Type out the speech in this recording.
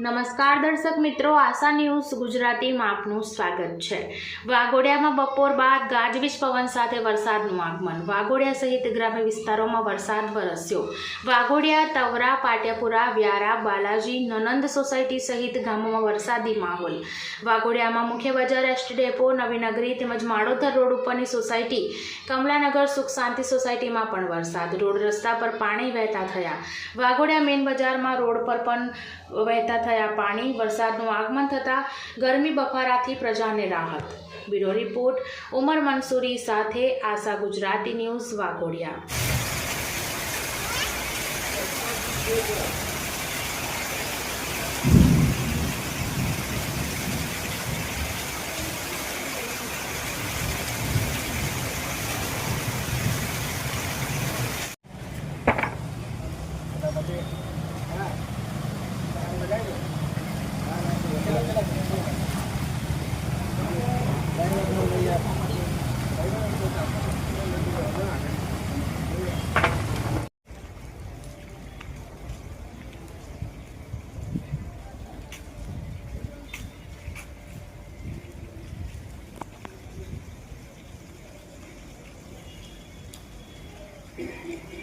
નમસ્કાર દર્શક મિત્રો, આશા ન્યૂઝ ગુજરાતીમાં આપનું સ્વાગત છે. વાઘોડિયામાં બપોર બાદ ગાજવીજ પવન સાથે વરસાદનું આગમન. વાઘોડિયા સહિત ગ્રામ્ય વિસ્તારોમાં વરસાદ વરસ્યો. વાઘોડિયા, તવરા, પાટિયાપુરા, વ્યારા, બાલાજી, નનંદ સોસાયટી સહિત ગામોમાં વરસાદી માહોલ. વાઘોડિયામાં મુખ્ય બજાર એસટી ડેપો, નવીનગરી તેમજ માળોદર રોડ ઉપરની સોસાયટી, કમલાનગર સુખ શાંતિ સોસાયટીમાં પણ વરસાદ. રોડ રસ્તા પર પાણી વહેતા થયા. વાઘોડિયા મેઇન બજારમાં રોડ પર પણ વહેતા થયા પાણી, વરસાદનું આગમન થતાં ગરમી બફારાથી પ્રજાને રાહત. બ્યુરો રિપોર્ટ, ઉમર મંસૂરી સાથે આશા ગુજરાતી ન્યૂઝ વાઘોડિયા. thank